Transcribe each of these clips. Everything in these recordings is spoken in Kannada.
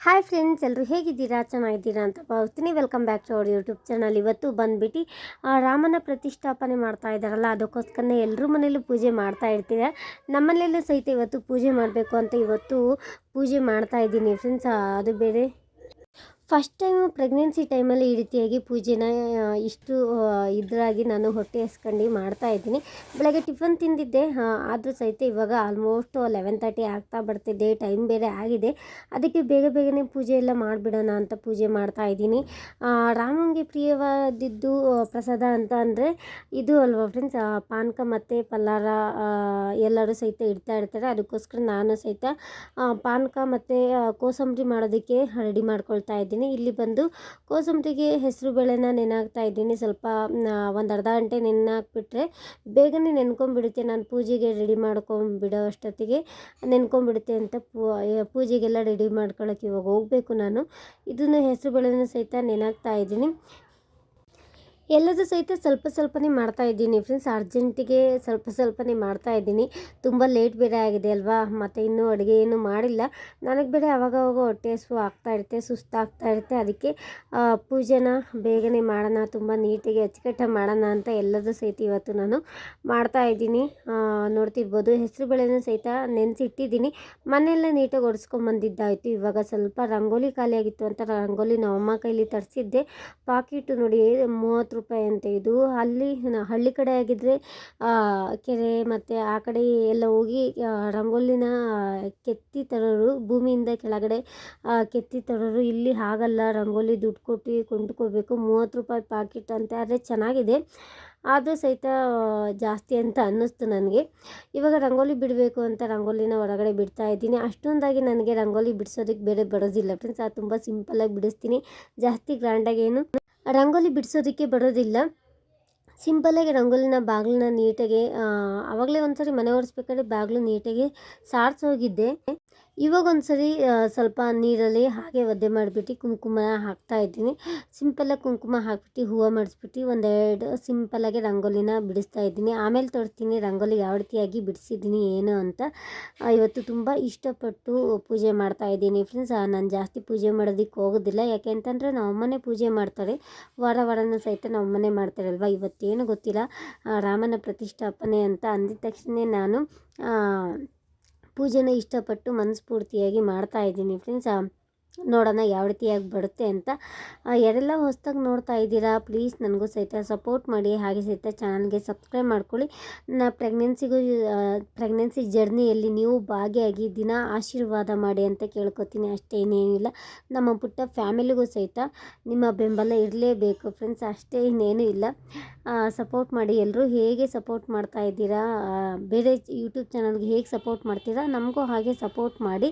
ಹಾಯ್ ಫ್ರೆಂಡ್ಸ್ ಎಲ್ಲರೂ ಹೇಗಿದ್ದೀರಾ? ಚೆನ್ನಾಗಿದ್ದೀರಾ ಅಂತ ಭಾವಿಸ್ತೀನಿ. ವೆಲ್ಕಮ್ ಬ್ಯಾಕ್ ಟು ಅವ್ರ ಯೂಟ್ಯೂಬ್ ಚಾನಲ್ ಇವತ್ತು ಬಂದುಬಿಟ್ಟು ರಾಮನ ಪ್ರತಿಷ್ಠಾಪನೆ ಮಾಡ್ತಾ ಇದ್ದಾರಲ್ಲ, ಅದಕ್ಕೋಸ್ಕರನೇ ಎಲ್ಲರೂ ಮನೇಲೂ ಪೂಜೆ ಮಾಡ್ತಾ ಇರ್ತೀರ? ನಮ್ಮನೇಲೂ ಸಹಿತ ಇವತ್ತು ಪೂಜೆ ಮಾಡಬೇಕು ಅಂತ ಇವತ್ತು ಪೂಜೆ ಮಾಡ್ತಾ ಇದ್ದೀನಿ ಫ್ರೆಂಡ್ಸ್ ಅದು ಬೇರೆ ಫಸ್ಟ್ ಟೈಮು ಪ್ರೆಗ್ನೆನ್ಸಿ ಟೈಮಲ್ಲಿ ಈ ರೀತಿಯಾಗಿ ಪೂಜೆನ ಇಷ್ಟು ಇದರಾಗಿ ನಾನು ಹೊಟ್ಟೆ ಮಾಡ್ತಾ ಇದ್ದೀನಿ. ಬೆಳಗ್ಗೆ ಟಿಫನ್ ತಿಂದಿದ್ದೆ ಆದರೂ ಸಹಿತ ಇವಾಗ ಆಲ್ಮೋಸ್ಟ್ ಲೆವೆನ್ ತರ್ಟಿ ಆಗ್ತಾ ಬರ್ತಿದ್ದೆ ಟೈಮ್ ಬೇರೆ ಆಗಿದೆ. ಅದಕ್ಕೆ ಬೇಗ ಬೇಗನೆ ಪೂಜೆ ಎಲ್ಲ ಮಾಡಿಬಿಡೋಣ ಅಂತ ಪೂಜೆ ಮಾಡ್ತಾ ಇದ್ದೀನಿ. ರಾಮಂಗೆ ಪ್ರಿಯವಾದಿದ್ದು ಪ್ರಸಾದ ಅಂತ ಅಂದರೆ ಇದು ಅಲ್ವಾ ಫ್ರೆಂಡ್ಸ್ ಪಾನಕ ಮತ್ತು ಪಲ್ಲಾರ ಎಲ್ಲರೂ ಸಹಿತ ಇಡ್ತಾ ಇರ್ತಾರೆ. ಅದಕ್ಕೋಸ್ಕರ ನಾನು ಸಹಿತ ಪಾನಕ ಮತ್ತು ಕೋಸಂಬರಿ ಮಾಡೋದಕ್ಕೆ ರೆಡಿ ಮಾಡ್ಕೊಳ್ತಾ ಇದ್ದೀನಿ. ಇಲ್ಲಿ ಬಂದು ಕೋಸಂಬರಿಗೆ ಹೆಸರು ಬೇಳೆನ ನೆನಾಗ್ತಾ ಇದ್ದೀನಿ. ಸ್ವಲ್ಪ ಒಂದು ಅರ್ಧ ಗಂಟೆ ನೆನಾಕ್ಬಿಟ್ರೆ ಬೇಗನೆ ನೆನ್ಕೊಂಬಿಡುತ್ತೆ. ನಾನು ಪೂಜೆಗೆ ರೆಡಿ ಮಾಡ್ಕೊಂಬಿಡೋ ಅಷ್ಟೊತ್ತಿಗೆ ನೆನ್ಕೊಂಬಿಡುತ್ತೆ ಅಂತ ಪೂಜೆಗೆಲ್ಲ ರೆಡಿ ಮಾಡ್ಕೊಳಕ್ಕೆ ಇವಾಗ ಹೋಗಬೇಕು ನಾನು. ಇದನ್ನು ಹೆಸರು ಬೇಳೆನ ಸಹಿತ ನೆನಾಗ್ತಾ ಇದ್ದೀನಿ. ಎಲ್ಲದೂ ಸಹಿತ ಸ್ವಲ್ಪ ಸ್ವಲ್ಪನೇ ಮಾಡ್ತಾ ಇದ್ದೀನಿ ಫ್ರೆಂಡ್ಸ್ ಅರ್ಜೆಂಟಿಗೆ ಸ್ವಲ್ಪ ಸ್ವಲ್ಪನೇ ಮಾಡ್ತಾ ಇದ್ದೀನಿ. ತುಂಬ ಲೇಟ್ ಬೇರೆ ಆಗಿದೆ ಅಲ್ವಾ? ಮತ್ತು ಇನ್ನೂ ಅಡುಗೆ ಏನು ಮಾಡಿಲ್ಲ. ನನಗೆ ಬೇರೆ ಅವಾಗವಾಗ ಹೊಟ್ಟೆ ಹಸು ಆಗ್ತಾ ಇರುತ್ತೆ ಸುಸ್ತಾಗ್ತಾ ಇರುತ್ತೆ. ಅದಕ್ಕೆ ಪೂಜೆನ ಬೇಗನೆ ಮಾಡೋಣ, ತುಂಬ ನೀಟಾಗಿ ಅಚ್ಚುಕಟ್ಟಾಗಿ ಮಾಡೋಣ ಅಂತ ಎಲ್ಲದೂ ಸಹಿತ ಇವತ್ತು ನಾನು ಮಾಡ್ತಾ ಇದ್ದೀನಿ. ನೋಡ್ತಿರ್ಬೋದು, ಹೆಸರು ಬೇಳೆನೂ ಸಹಿತ ನೆನೆಸಿಟ್ಟಿದ್ದೀನಿ. ಮನೆಯೆಲ್ಲ ನೀಟಾಗಿ ಒಡಿಸ್ಕೊಂಬಂದಿದ್ದಾಯಿತು. ಇವಾಗ ಸ್ವಲ್ಪ ರಂಗೋಲಿ ಖಾಲಿಯಾಗಿತ್ತು ಅಂತ ರಂಗೋಲಿ ನಮ್ಮಮ್ಮ ಕೈಲಿ ತರಿಸಿದ್ದೆ. ಪಾಕಿಟ್ಟು ನೋಡಿ, ಮೂವತ್ತು ರೂಪಾಯಿ ಅಂತ ಇದು. ಅಲ್ಲಿ ಹಳ್ಳಿ ಕಡೆ ಆಗಿದ್ದರೆ ಕೆರೆ ಮತ್ತು ಆ ಕಡೆ ಎಲ್ಲ ಹೋಗಿ ರಂಗೋಲಿನ ಕೆತ್ತಿ ತರೋರು, ಭೂಮಿಯಿಂದ ಕೆಳಗಡೆ ಕೆತ್ತಿ ತರೋರು ಇಲ್ಲಿ ಹಾಗಲ್ಲ. ರಂಗೋಲಿ ದುಡ್ಡು ಕೊಟ್ಟು ಕೊಂಡ್ಕೋಬೇಕು. ಮೂವತ್ತು ರೂಪಾಯಿ ಪಾಕಿಟ್ ಅಂತ ಆದರೆ ಚೆನ್ನಾಗಿದೆ. ಆದರೂ ಸಹಿತ, ಜಾಸ್ತಿ ಅಂತ ಅನ್ನಿಸ್ತು ನನಗೆ. ಇವಾಗ ರಂಗೋಲಿ ಬಿಡಬೇಕು ಅಂತ ರಂಗೋಲಿನ ಹೊರಗಡೆ ಬಿಡ್ತಾ ಇದ್ದೀನಿ. ಅಷ್ಟೊಂದಾಗಿ ನನಗೆ ರಂಗೋಲಿ ಬಿಡಿಸೋದಕ್ಕೆ ಬೇರೆ ಬರೋದಿಲ್ಲ. ಫ್ರೆಂಡ್ಸ್ ಅದು ತುಂಬ ಸಿಂಪಲ್ಲಾಗಿ ಬಿಡಿಸ್ತೀನಿ. ಜಾಸ್ತಿ ಗ್ರ್ಯಾಂಡಾಗಿ ಏನು ರಂಗೋಲಿ ಬಿಡಿಸೋದಕ್ಕೆ ಬರೋದಿಲ್ಲ. ಸಿಂಪಲ್ಲಾಗಿ ರಂಗೋಲಿನ ಬಾಗಿಲನ್ನ ನೀಟಾಗಿ ಆವಾಗಲೇ ಒಂದ್ಸರಿ ಮನೆ ಒರೆಸ್ಬೇಕಾದ್ರೆ ಬಾಗಿಲು ನೀಟಾಗಿ ಸಾರಿಸೋಗಿದ್ದೆ ಇವಾಗ ಒಂದ್ಸರಿ ಆ, ಸ್ವಲ್ಪ ನೀರಲ್ಲಿ ಹಾಗೆ ಒದ್ದೆ ಮಾಡಿಬಿಟ್ಟು ಕುಂಕುಮ ಹಾಕ್ತಾ ಇದ್ದೀನಿ. ಸಿಂಪಲ್ಲಾಗಿ ಕುಂಕುಮ ಹಾಕ್ಬಿಟ್ಟು ಹೂವು ಮಾಡಿಸ್ಬಿಟ್ಟು ಒಂದೆರಡು ಸಿಂಪಲ್ಲಾಗಿ ರಂಗೋಲಿನ ಬಿಡಿಸ್ತಾ ಇದ್ದೀನಿ. ಆಮೇಲೆ ತೋರಿಸ್ತೀನಿ ರಂಗೋಲಿ ಯಾವ ರೀತಿಯಾಗಿ ಬಿಡಿಸಿದ್ದೀನಿ ಏನು ಅಂತ. ಇವತ್ತು ತುಂಬ ಇಷ್ಟಪಟ್ಟು ಪೂಜೆ ಮಾಡ್ತಾ ಇದ್ದೀನಿ ಫ್ರೆಂಡ್ಸ್ ನಾನು ಜಾಸ್ತಿ ಪೂಜೆ ಮಾಡೋದಕ್ಕೆ ಹೋಗೋದಿಲ್ಲ. ಯಾಕೆ ಅಂತಂದರೆ ನಾವು ಅಮ್ಮನೇ ಪೂಜೆ ಮಾಡ್ತಾರೆ. ವಾರ ವಾರನೂ ಸಹಿತ ನಾವು ಅಮ್ಮನೇ ಮಾಡ್ತಾರಲ್ವ? ಇವತ್ತೇನು ಗೊತ್ತಿಲ್ಲ. ರಾಮನ ಪ್ರತಿಷ್ಠಾಪನೆ ಅಂತ ಅಂದಿದ ತಕ್ಷಣ ನಾನು ಪೂಜೆನ ಇಷ್ಟಪಟ್ಟು ಮನಸ್ಫೂರ್ತಿಯಾಗಿ ಮಾಡ್ತಾ ಇದ್ದೀನಿ ಫ್ರೆಂಡ್ಸ್ ನೋಡೋಣ ಯಾವ ರೀತಿಯಾಗಿ ಬರುತ್ತೆ ಅಂತ. ಯಾರೆಲ್ಲ ಹೊಸ್ದಾಗಿ ನೋಡ್ತಾ ಇದ್ದೀರಾ? ಪ್ಲೀಸ್ ನನಗೂ ಸಹಿತ ಸಪೋರ್ಟ್ ಮಾಡಿ. ಹಾಗೆ ಸಹಿತ ಚಾನಲ್ಗೆ ಸಬ್ಸ್ಕ್ರೈಬ್ ಮಾಡ್ಕೊಳ್ಳಿ. ನಾ ಪ್ರೆಗ್ನೆನ್ಸಿಗೂ ಪ್ರೆಗ್ನೆನ್ಸಿ ಜರ್ನಿಯಲ್ಲಿ ನೀವು ಭಾಗಿಯಾಗಿ ದಿನ ಆಶೀರ್ವಾದ ಮಾಡಿ ಅಂತ ಕೇಳ್ಕೊತೀನಿ. ಅಷ್ಟೇ ಇನ್ನೇನಿಲ್ಲ. ನಮ್ಮ ಪುಟ್ಟ ಫ್ಯಾಮಿಲಿಗೂ ಸಹಿತ ನಿಮ್ಮ ಬೆಂಬಲ ಇರಲೇಬೇಕು. ಫ್ರೆಂಡ್ಸ್ ಅಷ್ಟೇ ಇನ್ನೇನು ಇಲ್ಲ. ಸಪೋರ್ಟ್ ಮಾಡಿ. ಎಲ್ಲರೂ ಹೇಗೆ ಸಪೋರ್ಟ್ ಮಾಡ್ತಾ ಇದ್ದೀರಾ? ಬೇರೆ ಯೂಟ್ಯೂಬ್ ಚಾನಲ್ಗೆ ಹೇಗೆ ಸಪೋರ್ಟ್ ಮಾಡ್ತೀರಾ? ನಮಗೂ ಹಾಗೆ ಸಪೋರ್ಟ್ ಮಾಡಿ.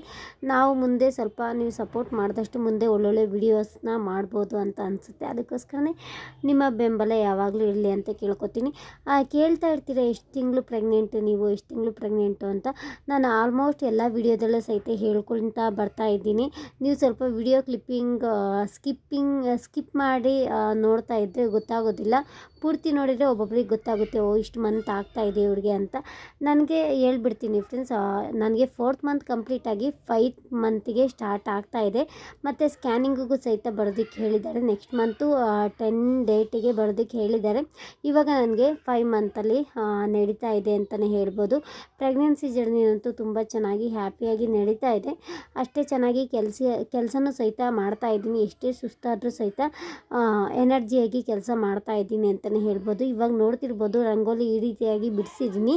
ನಾವು ಮುಂದೆ ಸ್ವಲ್ಪ ನೀವು ಸಪೋರ್ಟ್ ಮಾಡಿದಷ್ಟು ಮುಂದೆ ಒಳ್ಳೊಳ್ಳೆ ವಿಡಿಯೋಸ್ನ ಮಾಡ್ಬೋದು ಅಂತ ಅನಿಸುತ್ತೆ. ಅದಕ್ಕೋಸ್ಕರನೇ ನಿಮ್ಮ ಬೆಂಬಲ ಯಾವಾಗಲೂ ಇರಲಿ ಅಂತ ಕೇಳ್ಕೊತೀನಿ. ಕೇಳ್ತಾ ಇರ್ತೀರ ಎಷ್ಟು ತಿಂಗಳು ಪ್ರೆಗ್ನೆಂಟು ನೀವು ಎಷ್ಟು ತಿಂಗಳು ಪ್ರೆಗ್ನೆಂಟು ಅಂತ ನಾನು ಆಲ್ಮೋಸ್ಟ್ ಎಲ್ಲ ವಿಡಿಯೋದಲ್ಲೂ ಸಹಿತ ಹೇಳ್ಕೊಳ್ತಾ ಬರ್ತಾ ಇದ್ದೀನಿ. ನೀವು ಸ್ವಲ್ಪ ವಿಡಿಯೋ ಕ್ಲಿಪ್ಪಿಂಗ್ ಸ್ಕಿಪ್ಪಿಂಗ್ ಸ್ಕಿಪ್ ಮಾಡಿ ನೋಡ್ತಾ ಇದ್ದರೆ ಗೊತ್ತಾಗೋದಿಲ್ಲ. ಪೂರ್ತಿ ನೋಡಿದರೆ ಒಬ್ಬೊಬ್ರಿಗೆ ಗೊತ್ತಾಗುತ್ತೆ, ಓ, ಇಷ್ಟು ಮಂತ್ ಆಗ್ತಾ ಇದೆ ಇವ್ರಿಗೆ ಅಂತ. ನನಗೆ ಹೇಳ್ಬಿಡ್ತೀನಿ ಫ್ರೆಂಡ್ಸ್ ನನಗೆ ಫೋರ್ತ್ ಮಂತ್ ಕಂಪ್ಲೀಟ್ ಆಗಿ ಫೈವ್ ಮಂತಿಗೆ ಸ್ಟಾರ್ಟ್ ಆಗ್ತಾ ಇದೆ. ಮತ್ತು ಸ್ಕ್ಯಾನಿಂಗಿಗೂ ಸಹಿತ ಬರೋದಕ್ಕೆ ಹೇಳಿದ್ದಾರೆ. ನೆಕ್ಸ್ಟ್ ಮಂತು ಟೆನ್ ಡೇಟಿಗೆ ಬರೋದಕ್ಕೆ ಹೇಳಿದ್ದಾರೆ. ಇವಾಗ ನನಗೆ ಫೈವ್ ಮಂತಲ್ಲಿ ನಡೀತಾ ಇದೆ ಅಂತಲೇ ಹೇಳ್ಬೋದು. ಪ್ರೆಗ್ನೆನ್ಸಿ ಜರ್ನಿ ಅಂತೂ ತುಂಬ ಚೆನ್ನಾಗಿ ಹ್ಯಾಪಿಯಾಗಿ ನಡೀತಾ ಇದೆ. ಅಷ್ಟೇ ಚೆನ್ನಾಗಿ ಕೆಲಸ, ಕೆಲಸನೂ ಸಹಿತ ಮಾಡ್ತಾ ಇದ್ದೀನಿ. ಎಷ್ಟೇ ಸುಸ್ತಾದರೂ ಸಹಿತ ಎನರ್ಜಿಯಾಗಿ ಕೆಲಸ ಮಾಡ್ತಾ ಇದ್ದೀನಿ ಅಂತಲೇ ಹೇಳ್ಬೋದು. ಇವಾಗ ನೋಡ್ತಿರ್ಬೋದು, ರಂಗೋಲಿ ಈ ರೀತಿಯಾಗಿ ಬಿಡಿಸಿದ್ದೀನಿ.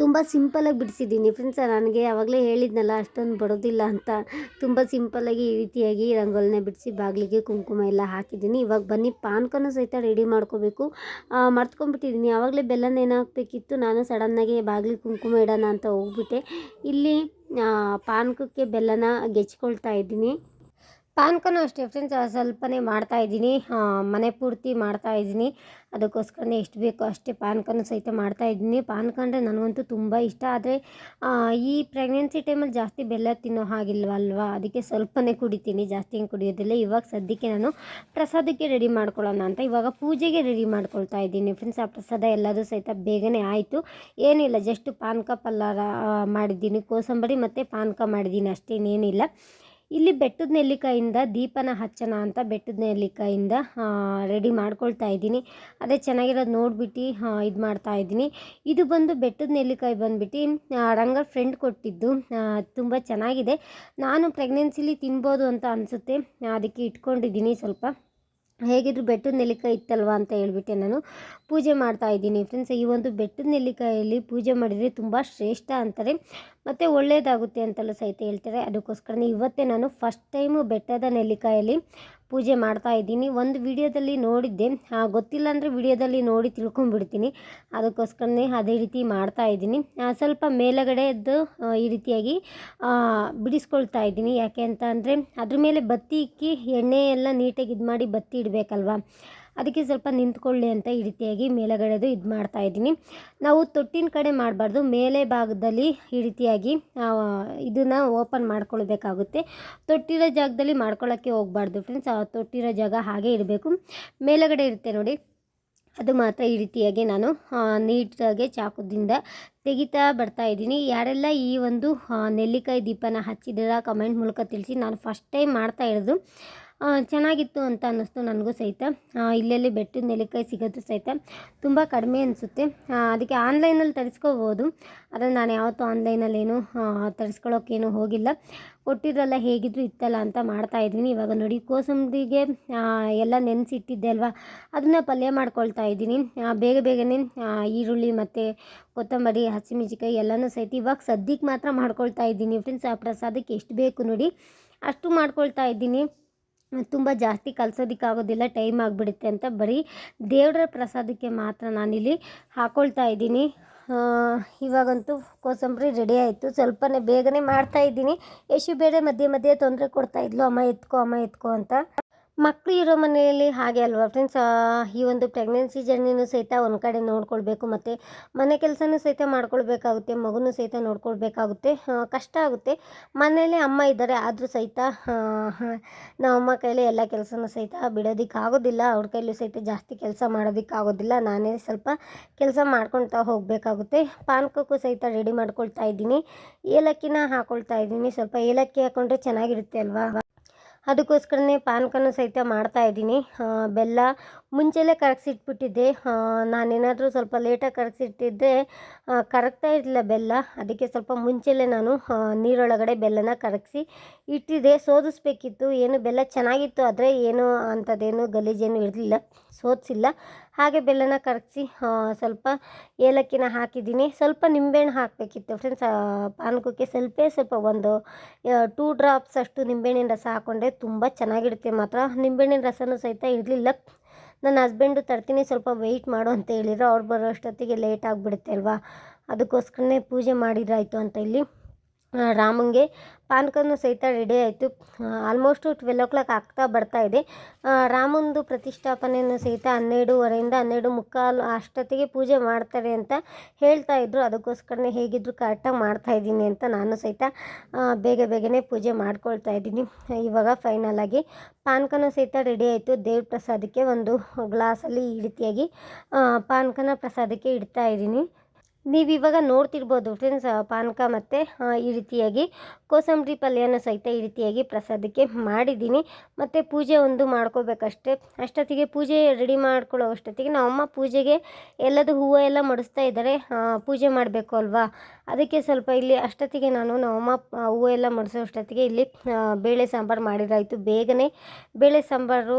ತುಂಬ ಸಿಂಪಲಾಗಿ ಬಿಡಿಸಿದ್ದೀನಿ ಫ್ರೆಂಡ್ಸ್ ನನಗೆ ಆವಾಗಲೇ ಹೇಳಿದ್ನಲ್ಲ, ಅಷ್ಟೊಂದು ಬರೋದಿಲ್ಲ ಅಂತ. ತುಂಬ ಸಿಂಪಲಾಗಿ ಈ ರೀತಿಯಾಗಿ ರಂಗೋಲಿನ ಬಿಡಿಸಿ ಬಾಗಿಲಿಗೆ ಕುಂಕುಮ ಎಲ್ಲ ಹಾಕಿದ್ದೀನಿ. ಇವಾಗ ಬನ್ನಿ ಪಾನ್ಕನೂ ಸಹಿತ ರೆಡಿ ಮಾಡ್ಕೋಬೇಕು. ಮರ್ತ್ಕೊಂಡ್ಬಿಟ್ಟಿದ್ದೀನಿ. ಆವಾಗಲೇ ಬೆಲ್ಲನ ಏನು ಹಾಕಬೇಕಿತ್ತು ನಾನು ಸಡನ್ನಾಗಿ ಬಾಗಿಲಿಗೆ ಕುಂಕುಮ ಇಡೋಣ ಅಂತ ಹೋಗ್ಬಿಟ್ಟೆ. ಇಲ್ಲಿ ಪಾನಕಕ್ಕೆ ಬೆಲ್ಲನ ಗೆಚ್ಕೊಳ್ತಾ ಇದ್ದೀನಿ. ಪಾನಕನೂ ಅಷ್ಟೇ ಫ್ರೆಂಡ್ಸ್ ಸ್ವಲ್ಪನೇ ಮಾಡ್ತಾ ಇದ್ದೀನಿ. ಮನೆ ಪೂರ್ತಿ ಮಾಡ್ತಾ ಇದ್ದೀನಿ. ಅದಕ್ಕೋಸ್ಕರನೇ ಎಷ್ಟು ಬೇಕೋ ಅಷ್ಟೇ ಪಾನಕನೂ ಸಹಿತ ಮಾಡ್ತಾ ಇದ್ದೀನಿ. ಪಾನಕ ಅಂದರೆ ನನಗಂತೂ ತುಂಬ ಇಷ್ಟ. ಆದರೆ ಈ ಪ್ರೆಗ್ನೆನ್ಸಿ ಟೈಮಲ್ಲಿ ಜಾಸ್ತಿ ಬೆಲ್ಲ ತಿನ್ನೋ ಹಾಗಿಲ್ವಲ್ವಾ? ಅದಕ್ಕೆ ಸ್ವಲ್ಪನೇ ಕುಡಿತೀನಿ. ಜಾಸ್ತಿ ಹಿಂಗೆ ಕುಡಿಯೋದಿಲ್ಲ. ಇವಾಗ ಸದ್ಯಕ್ಕೆ ನಾನು ಪ್ರಸಾದಕ್ಕೆ ರೆಡಿ ಮಾಡ್ಕೊಳ್ಳೋಣ ಅಂತ. ಇವಾಗ ಪೂಜೆಗೆ ರೆಡಿ ಮಾಡ್ಕೊಳ್ತಾ ಇದ್ದೀನಿ. ಫ್ರೆಂಡ್ಸ್ ಆ ಪ್ರಸಾದ ಎಲ್ಲದೂ ಸಹಿತ ಬೇಗನೆ ಆಯಿತು. ಏನಿಲ್ಲ ಜಸ್ಟ್ ಪಾನಕ ಪಲ್ಲಾರ ಮಾಡಿದ್ದೀನಿ. ಕೋಸಂಬರಿ ಮತ್ತು ಪಾನಕ ಮಾಡಿದ್ದೀನಿ. ಅಷ್ಟೇನೇನಿಲ್ಲ ಇಲ್ಲಿ ಬೆಟ್ಟದ ನೆಲ್ಲಿಕಾಯಿಂದ ದೀಪನ ಹಚ್ಚನ ಅಂತ ಬೆಟ್ಟದ ನೆಲ್ಲಿಕಾಯಿಂದ ರೆಡಿ ಮಾಡ್ಕೊಳ್ತಾ ಇದ್ದೀನಿ. ಅದೇ ಚೆನ್ನಾಗಿರೋದು ನೋಡ್ಬಿಟ್ಟು ಇದು ಮಾಡ್ತಾ ಇದ್ದೀನಿ. ಇದು ಬಂದು ಬೆಟ್ಟದ ನೆಲ್ಲಿಕಾಯಿ ಬಂದ್ಬಿಟ್ಟು ರಂಗ ಫ್ರೆಂಡ್ ಕೊಟ್ಟಿದ್ದು ತುಂಬ ಚೆನ್ನಾಗಿದೆ. ನಾನು ಪ್ರೆಗ್ನೆನ್ಸಿಲಿ ತಿನ್ಬೋದು ಅಂತ ಅನಿಸುತ್ತೆ. ಅದಕ್ಕೆ ಇಟ್ಕೊಂಡಿದ್ದೀನಿ ಸ್ವಲ್ಪ. ಹೇಗಿದ್ರು ಬೆಟ್ಟದ ನೆಲ್ಲಿಕಾಯಿ ಇತ್ತಲ್ವ ಅಂತ ಹೇಳ್ಬಿಟ್ಟೆ ನಾನು. ಪೂಜೆ ಮಾಡ್ತಾ ಇದ್ದೀನಿ ಫ್ರೆಂಡ್ಸ್ ಈ ಒಂದು ಬೆಟ್ಟದ ನೆಲ್ಲಿಕಾಯಲ್ಲಿ ಪೂಜೆ ಮಾಡಿದರೆ ತುಂಬ ಶ್ರೇಷ್ಠ ಅಂತಾರೆ. ಮತ್ತು ಒಳ್ಳೆಯದಾಗುತ್ತೆ ಅಂತಲೂ ಸಹಿತ ಹೇಳ್ತಾರೆ. ಅದಕ್ಕೋಸ್ಕರನೇ ಇವತ್ತೇ ನಾನು ಫಸ್ಟ್ ಟೈಮು ಬೆಟ್ಟದ ನೆಲ್ಲಿಕಾಯಲ್ಲಿ ಪೂಜೆ ಮಾಡ್ತಾ ಇದ್ದೀನಿ. ಒಂದು ವಿಡಿಯೋದಲ್ಲಿ ನೋಡಿದ್ದೆ. ಗೊತ್ತಿಲ್ಲ ಅಂದರೆ ವಿಡಿಯೋದಲ್ಲಿ ನೋಡಿ ತಿಳ್ಕೊಂಬಿಡ್ತೀನಿ ಅದಕ್ಕೋಸ್ಕರನೇ ಅದೇ ರೀತಿ ಮಾಡ್ತಾ ಇದ್ದೀನಿ. ಸ್ವಲ್ಪ ಮೇಲುಗಡೆದ್ದು ಈ ರೀತಿಯಾಗಿ ಬಿಡಿಸ್ಕೊಳ್ತಾ ಇದ್ದೀನಿ. ಯಾಕೆ ಅಂತ ಅಂದರೆ ಅದ್ರ ಮೇಲೆ ಬತ್ತಿ ಇಕ್ಕಿ ಎಣ್ಣೆ ಎಲ್ಲ ನೀಟಾಗಿ ಇದು ಮಾಡಿ ಬತ್ತಿ ಇಡಬೇಕಲ್ವ? ಅದಕ್ಕೆ ಸ್ವಲ್ಪ ನಿಂತ್ಕೊಳ್ಳಿ ಅಂತ ಈ ರೀತಿಯಾಗಿ ಮೇಲಗಡೆದು ಇದು ಮಾಡ್ತಾ ಇದ್ದೀನಿ. ನಾವು ತೊಟ್ಟಿನ ಕಡೆ ಮಾಡಬಾರ್ದು, ಮೇಲೆ ಭಾಗದಲ್ಲಿ ಈ ರೀತಿಯಾಗಿ ಇದನ್ನು ಓಪನ್ ಮಾಡ್ಕೊಳ್ಬೇಕಾಗುತ್ತೆ. ತೊಟ್ಟಿರೋ ಜಾಗದಲ್ಲಿ ಮಾಡ್ಕೊಳ್ಳೋಕ್ಕೆ ಹೋಗ್ಬಾರ್ದು ಫ್ರೆಂಡ್ಸ್ ಆ ತೊಟ್ಟಿರೋ ಜಾಗ ಹಾಗೆ ಇರಬೇಕು. ಮೇಲಗಡೆ ಇರುತ್ತೆ ನೋಡಿ. ಅದು ಮಾತ್ರ ಈ ರೀತಿಯಾಗಿ ನಾನು ನೀಟಾಗಿ ಚಾಕುದಿಂದ ತೆಗಿತಾ ಬರ್ತಾ ಇದ್ದೀನಿ. ಯಾರೆಲ್ಲ ಈ ಒಂದು ನೆಲ್ಲಿಕಾಯಿ ದೀಪನ ಹಚ್ಚಿದ್ದೀರಾ ಕಮೆಂಟ್ ಮೂಲಕ ತಿಳಿಸಿ. ನಾನು ಫಸ್ಟ್ ಟೈಮ್ ಮಾಡ್ತಾ ಇರೋದು. ಚೆನ್ನಾಗಿತ್ತು ಅಂತ ಅನ್ನಿಸ್ತು ನನಗೂ ಸಹಿತ. ಇಲ್ಲೆಲ್ಲಿ ಬೆಟ್ಟದ ನೆಲ್ಲಿಕಾಯಿ ಸಿಗೋದು ಸಹಿತ ತುಂಬ ಕಡಿಮೆ ಅನಿಸುತ್ತೆ. ಅದಕ್ಕೆ ಆನ್ಲೈನಲ್ಲಿ ತರಿಸ್ಕೋಬೋದು. ಆದರೆ ನಾನು ಯಾವತ್ತೂ ಆನ್ಲೈನಲ್ಲಿ ಏನು ತರಿಸ್ಕೊಳ್ಳೋಕ್ಕೇನು ಹೋಗಿಲ್ಲ. ಕೊಟ್ಟಿದ್ರಲ್ಲ ಹೇಗಿದ್ರು ಇತ್ತಲ್ಲ ಅಂತ ಮಾಡ್ತಾ ಇದ್ದೀನಿ. ಇವಾಗ ನೋಡಿ ಕೋಸಂಬರಿಗೆ ಎಲ್ಲ ನೆನೆಸಿಟ್ಟಿದ್ದೆ ಅಲ್ವಾ? ಅದನ್ನು ಪಲ್ಯ ಮಾಡ್ಕೊಳ್ತಾ ಇದ್ದೀನಿ. ಬೇಗ ಬೇಗನೆ ಈರುಳ್ಳಿ ಮತ್ತು ಕೊತ್ತಂಬರಿ ಹಸಿಮೆಣಸಿಕಾಯಿ ಎಲ್ಲನೂ ಸಹಿತ ಇವಾಗ ಸದ್ಯಕ್ಕೆ ಮಾತ್ರ ಮಾಡ್ಕೊಳ್ತಾ ಇದ್ದೀನಿ. ಫ್ರೆಂಡ್ಸ್, ಆ ಪ್ರಸಾದಕ್ಕೆ ಎಷ್ಟು ಬೇಕು ನೋಡಿ, ಅಷ್ಟು ಮಾಡ್ಕೊಳ್ತಾ ಇದ್ದೀನಿ. ತುಂಬ ಜಾಸ್ತಿ ಕಲ್ಸೋದಕ್ಕಾಗೋದಿಲ್ಲ ಟೈಮ್ ಆಗಿಬಿಡುತ್ತೆ ಅಂತ ಬರೀ ದೇವರ ಪ್ರಸಾದಕ್ಕೆ ಮಾತ್ರ ನಾನಿಲ್ಲಿ ಹಾಕ್ಕೊಳ್ತಾ ಇದ್ದೀನಿ. ಇವಾಗಂತೂ ಕೋಸಂಬರಿ ರೆಡಿ ಆಯಿತು. ಸ್ವಲ್ಪನೇ ಬೇಗನೆ ಮಾಡ್ತಾ ಇದ್ದೀನಿ. ಯಶು ಬೇರೆ ಮಧ್ಯೆ ಮಧ್ಯೆ ತೊಂದರೆ ಕೊಡ್ತಾ ಇದ್ಲು. ಅಮ್ಮ ಎತ್ಕೋ ಅಮ್ಮ ಎತ್ಕೋ ಅಂತ. ಮಕ್ಕಳು ಇರೋ ಮನೆಯಲ್ಲಿ ಹಾಗೆ ಅಲ್ವಾ ಫ್ರೆಂಡ್ಸ್ ಈ ಒಂದು ಪ್ರೆಗ್ನೆನ್ಸಿ ಜರ್ನಿನೂ ಸಹಿತ ಒಂದು ಕಡೆ ನೋಡ್ಕೊಳ್ಬೇಕು ಮತ್ತು ಮನೆ ಕೆಲಸನೂ ಸಹಿತ ಮಾಡ್ಕೊಳ್ಬೇಕಾಗುತ್ತೆ, ಮಗುನೂ ಸಹಿತ ನೋಡ್ಕೊಳ್ಬೇಕಾಗುತ್ತೆ ಕಷ್ಟ ಆಗುತ್ತೆ. ಮನೆಯಲ್ಲಿ ಅಮ್ಮ ಇದ್ದಾರೆ, ಆದರೂ ಸಹಿತ ನಮ್ಮಮ್ಮ ಕೈಲಿ ಎಲ್ಲ ಕೆಲಸನೂ ಸಹಿತ ಬಿಡೋದಕ್ಕಾಗೋದಿಲ್ಲ, ಅವ್ರ ಕೈಲೂ ಸಹಿತ ಜಾಸ್ತಿ ಕೆಲಸ ಮಾಡೋದಕ್ಕಾಗೋದಿಲ್ಲ, ನಾನೇ ಸ್ವಲ್ಪ ಕೆಲಸ ಮಾಡ್ಕೊಳ್ತಾ ಹೋಗಬೇಕಾಗುತ್ತೆ. ಪಾನಕಕ್ಕೂ ಸಹಿತ ರೆಡಿ ಮಾಡ್ಕೊಳ್ತಾ ಇದ್ದೀನಿ. ಏಲಕ್ಕಿನ ಹಾಕ್ಕೊಳ್ತಾ ಇದ್ದೀನಿ, ಸ್ವಲ್ಪ ಏಲಕ್ಕಿ ಹಾಕ್ಕೊಂಡ್ರೆ ಚೆನ್ನಾಗಿರುತ್ತೆ ಅಲ್ವಾ? ಅದಕ್ಕೋಸ್ಕರನೇ ಪಾನಕನೂ ಸಹಿತ ಮಾಡ್ತಾ ಇದ್ದೀನಿ. ಬೆಲ್ಲ ಮುಂಚೆಲೇ ಕರಗಿಸಿಟ್ಬಿಟ್ಟಿದ್ದೆ. ನಾನೇನಾದರೂ ಸ್ವಲ್ಪ ಲೇಟಾಗಿ ಕರಗಿಸಿಟ್ಟಿದ್ದೆ ಕರಗ್ತಾ ಇರಲಿಲ್ಲ ಬೆಲ್ಲ. ಅದಕ್ಕೆ ಸ್ವಲ್ಪ ಮುಂಚೆಲೇ ನಾನು ನೀರೊಳಗಡೆ ಬೆಲ್ಲನ ಕರಗಿಸಿ ಇಟ್ಟಿದ್ದೆ. ಸೋದಿಸ್ಬೇಕಿತ್ತು. ಏನು ಬೆಲ್ಲ ಚೆನ್ನಾಗಿತ್ತು ಆದರೆ ಏನು ಅಂಥದ್ದೇನು ಗಲೀಜೇನು ಇರಲಿಲ್ಲ. ಸೋದಿಸಿಲ್ಲ ಹಾಗೆ ಬೆಲ್ಲನ ಕರಗಿಸಿ ಸ್ವಲ್ಪ ಏಲಕ್ಕಿನ ಹಾಕಿದ್ದೀನಿ. ಸ್ವಲ್ಪ ನಿಂಬೆಹಣ್ಣು ಹಾಕಬೇಕಿತ್ತು ಫ್ರೆಂಡ್ಸ್ ಪಾನಕಕ್ಕೆ ಸ್ವಲ್ಪ ಸ್ವಲ್ಪ ಒಂದು ಟೂ ಡ್ರಾಪ್ಸ್ ಅಷ್ಟು ನಿಂಬೆಹಣ್ಣಿನ ರಸ ಹಾಕ್ಕೊಂಡ್ರೆ ತುಂಬ ಚೆನ್ನಾಗಿಡುತ್ತೆ ಮಾತ್ರ. ನಿಂಬೆಹಣ್ಣಿನ ರಸನೂ ಸಹಿತ ಇರಲಿಲ್ಲ. ನನ್ನ ಹಸ್ಬೆಂಡು ತರ್ತೀನಿ, ಸ್ವಲ್ಪ ವೆಯ್ಟ್ ಮಾಡು ಅಂತ ಹೇಳಿದ್ರು. ಅವ್ರು ಬರೋ ಅಷ್ಟೊತ್ತಿಗೆ ಲೇಟ್ ಆಗಿಬಿಡುತ್ತೆ ಅಲ್ವಾ? ಅದಕ್ಕೋಸ್ಕರನೇ ಪೂಜೆ ಮಾಡಿದ್ರಾಯಿತು ಅಂತ ಇಲ್ಲಿ. ರಾಮಂಗೆ ಪಾನಕನೂ ಸಹಿತ ರೆಡಿ ಆಯಿತು. ಆಲ್ಮೋಸ್ಟು ಟ್ವೆಲ್ ಓ ಕ್ಲಾಕ್ ಆಗ್ತಾ ಬರ್ತಾ ಇದೆ. ರಾಮಂದು ಪ್ರತಿಷ್ಠಾಪನೆಯನ್ನು ಸಹಿತ ಹನ್ನೆರಡೂವರೆಯಿಂದ ಹನ್ನೆರಡು ಮುಕ್ಕಾಲು ಅಷ್ಟೊತ್ತಿಗೆ ಪೂಜೆ ಮಾಡ್ತಾರೆ ಅಂತ ಹೇಳ್ತಾ ಇದ್ರು. ಅದಕ್ಕೋಸ್ಕರನೇ ಹೇಗಿದ್ರು ಕರೆಕ್ಟಾಗಿ ಮಾಡ್ತಾ ಇದ್ದೀನಿ ಅಂತ ನಾನು ಸಹಿತ ಬೇಗ ಬೇಗನೆ ಪೂಜೆ ಮಾಡ್ಕೊಳ್ತಾ ಇದ್ದೀನಿ. ಇವಾಗ ಫೈನಲ್ ಆಗಿ ಪಾನಕನೂ ಸಹಿತ ರೆಡಿ ಆಯಿತು. ದೇವ್ರ ಪ್ರಸಾದಕ್ಕೆ ಒಂದು ಗ್ಲಾಸಲ್ಲಿ ಈ ರೀತಿಯಾಗಿ ಪಾನಕನ ಪ್ರಸಾದಕ್ಕೆ ಇಡ್ತಾ ಇದ್ದೀನಿ. ನೀವು ಇವಾಗ ನೋಡ್ತಿರ್ಬೋದು ಫ್ರೆಂಡ್ಸ್ ಪಾನಕ ಮತ್ತು ಈ ರೀತಿಯಾಗಿ ಕೋಸಂಬರಿ ಪಲ್ಯನ ಸಹಿತ ಈ ರೀತಿಯಾಗಿ ಪ್ರಸಾದಕ್ಕೆ ಮಾಡಿದ್ದೀನಿ. ಮತ್ತು ಪೂಜೆ ಒಂದು ಮಾಡ್ಕೋಬೇಕಷ್ಟೇ. ಅಷ್ಟೊತ್ತಿಗೆ ಪೂಜೆ ರೆಡಿ ಮಾಡ್ಕೊಳ್ಳೋ ಅಷ್ಟೊತ್ತಿಗೆ ನಮ್ಮಮ್ಮ ಪೂಜೆಗೆ ಎಲ್ಲದು ಹೂವು ಎಲ್ಲ ಮಡಿಸ್ತಾ ಇದ್ದಾರೆ. ಪೂಜೆ ಮಾಡಬೇಕು ಅಲ್ವಾ? ಅದಕ್ಕೆ ಸ್ವಲ್ಪ ಇಲ್ಲಿ ಅಷ್ಟೊತ್ತಿಗೆ ನಾನು ನಮ್ಮಮ್ಮ ಹೂವು ಎಲ್ಲ ಮಡಿಸೋ ಅಷ್ಟೊತ್ತಿಗೆ ಇಲ್ಲಿ ಬೇಳೆ ಸಾಂಬಾರು ಮಾಡಿದ್ರಾಯಿತು. ಬೇಗನೆ ಬೇಳೆ ಸಾಂಬಾರು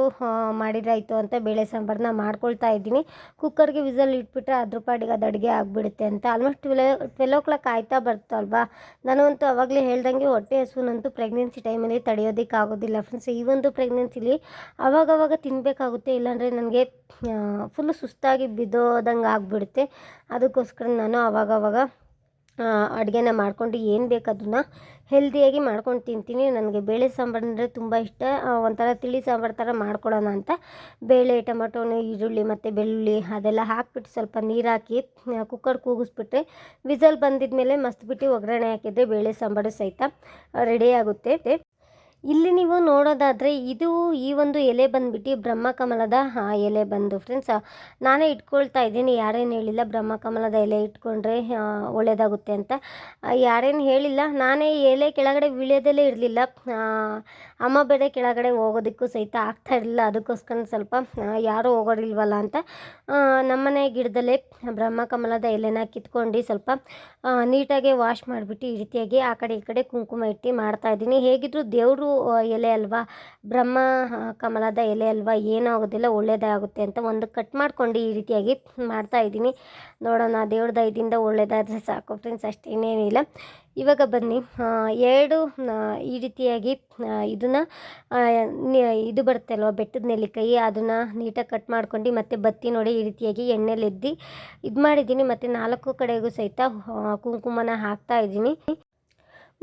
ಮಾಡಿದ್ರಾಯಿತು ಅಂತ ಬೇಳೆ ಸಾಂಬಾರನ್ನ ಮಾಡ್ಕೊಳ್ತಾ ಇದ್ದೀನಿ. ಕುಕ್ಕರ್ಗೆ ವಿಸಲ್ ಇಟ್ಬಿಟ್ರೆ ಅದ್ರ ಪಾಡಿಗೆ ಅದು ಅಡುಗೆ ಆಗಿಬಿಡುತ್ತೆ ಅಂತ. Almost twelve twelve o'clock ಆಯ್ತಾ ಬರ್ತಲ್ವಾ ನಾನು ಅಂತೂ ಅವಾಗಲೇ ಹೇಳ್ದಂಗೆ ಹೊಟ್ಟೆ ಹಸುನಂತೂ ಪ್ರೆಗ್ನೆನ್ಸಿ ಟೈಮಲ್ಲಿ ತಡೆಯೋದಕ್ಕಾಗೋದಿಲ್ಲ ಫ್ರೆಂಡ್ಸ್ ಈ ಒಂದು ಪ್ರೆಗ್ನೆನ್ಸಿಲಿ ಅವಾಗವಾಗ ತಿನ್ನಬೇಕಾಗುತ್ತೆ ಇಲ್ಲಾಂದರೆ ನನಗೆ ಫುಲ್ಲು ಸುಸ್ತಾಗಿ ಬಿದ್ದೋದಂಗೆ ಆಗಿಬಿಡುತ್ತೆ. ಅದಕ್ಕೋಸ್ಕರ ನಾನು ಅವಾಗವಾಗ ಅಡುಗೆನ ಮಾಡ್ಕೊಂಡು ಏನು ಬೇಕು ಅದನ್ನು ಹೆಲ್ದಿಯಾಗಿ ಮಾಡ್ಕೊಂಡು ತಿಂತೀನಿ. ನನಗೆ ಬೇಳೆ ಸಾಂಬಾರು ಅಂದರೆ ತುಂಬ ಇಷ್ಟ. ಒಂಥರ ತಿಳಿ ಸಾಂಬಾರು ಥರ ಮಾಡ್ಕೊಳ್ಳೋಣ ಅಂತ. ಬೇಳೆ ಟೊಮಟೊನು ಈರುಳ್ಳಿ ಮತ್ತು ಬೆಳ್ಳುಳ್ಳಿ ಅದೆಲ್ಲ ಹಾಕಿಬಿಟ್ಟು ಸ್ವಲ್ಪ ನೀರು ಹಾಕಿ ಕುಕ್ಕರ್ ಕೂಗಿಸ್ಬಿಟ್ರೆ ವಿಸಲ್ ಬಂದಿದ್ದ ಮೇಲೆ ಮಸ್ತ್ ಬಿಟ್ಟು ಒಗ್ಗರಣೆ ಹಾಕಿದರೆ ಬೇಳೆ ಸಾಂಬಾರು ಸಹಿತ ರೆಡಿ ಆಗುತ್ತೆ. ಇಲ್ಲಿ ನೀವು ನೋಡೋದಾದರೆ ಇದು ಈ ಒಂದು ಎಲೆ ಬಂದ್ಬಿಟ್ಟು ಬ್ರಹ್ಮಕಮಲದ ಎಲೆ ಬಂದು ಫ್ರೆಂಡ್ಸ್ ನಾನೇ ಇಟ್ಕೊಳ್ತಾ ಇದ್ದೀನಿ. ಯಾರೇನು ಹೇಳಿಲ್ಲ ಬ್ರಹ್ಮಕಮಲದ ಎಲೆ ಇಟ್ಕೊಂಡ್ರೆ ಒಳ್ಳೆಯದಾಗುತ್ತೆ ಅಂತ. ಯಾರೇನು ಹೇಳಿಲ್ಲ, ನಾನೇ ಎಲೆ ಕೆಳಗಡೆ ವಿಳ್ಯದಲ್ಲೇ ಇರಲಿಲ್ಲ. ಅಮ್ಮ ಬೇರೆ ಕೆಳಗಡೆ ಹೋಗೋದಕ್ಕೂ ಸಹಿತ ಆಗ್ತಾ ಇರಲಿಲ್ಲ. ಅದಕ್ಕೋಸ್ಕರ ಸ್ವಲ್ಪ ಯಾರೂ ಹೋಗೋರಿಲ್ವಲ್ಲ ಅಂತ ನಮ್ಮನೆ ಗಿಡದಲ್ಲೇ ಬ್ರಹ್ಮ ಕಮಲದ ಎಲೆನ ಕಿತ್ಕೊಂಡು ಸ್ವಲ್ಪ ನೀಟಾಗಿ ವಾಶ್ ಮಾಡಿಬಿಟ್ಟು ಈ ರೀತಿಯಾಗಿ ಆ ಕಡೆ ಈ ಕಡೆ ಕುಂಕುಮ ಇಟ್ಟು ಮಾಡ್ತಾ ಇದ್ದೀನಿ. ಹೇಗಿದ್ರು ದೇವರು ಎಲೆ ಅಲ್ವಾ, ಬ್ರಹ್ಮ ಕಮಲದ ಎಲೆ ಅಲ್ವಾ, ಏನೂ ಆಗೋದಿಲ್ಲ ಒಳ್ಳೆಯದೇ ಆಗುತ್ತೆ ಅಂತ ಒಂದು ಕಟ್ ಮಾಡ್ಕೊಂಡು ಈ ರೀತಿಯಾಗಿ ಮಾಡ್ತಾ ಇದ್ದೀನಿ. ನೋಡೋಣ ದೇವ್ರದ ದಯದಿಂದ ಒಳ್ಳೆಯದಾದರೆ ಸಾಕು. ಫ್ರೆಂಡ್ಸ್ ಅಷ್ಟೇ ಇನ್ನೇನಿಲ್ಲ ಇವಾಗ ಬನ್ನಿ. ಎರಡು ಈ ರೀತಿಯಾಗಿ ಇದನ್ನು ಇದು ಬರುತ್ತೆ ಅಲ್ವಾ ಬೆಟ್ಟದ ನೆಲ್ಲಿಕಾಯಿ, ಅದನ್ನು ನೀಟಾಗಿ ಕಟ್ ಮಾಡ್ಕೊಂಡು ಮತ್ತೆ ಬತ್ತಿ ನೋಡಿ ಈ ರೀತಿಯಾಗಿ ಎಣ್ಣೆಲಿ ಎದ್ದಿ ಇದು ಮಾಡಿದ್ದೀನಿ ಮತ್ತು ನಾಲ್ಕು ಕಡೆಗೂ ಸಹಿತ ಕುಂಕುಮನ ಹಾಕ್ತಾ ಇದ್ದೀನಿ.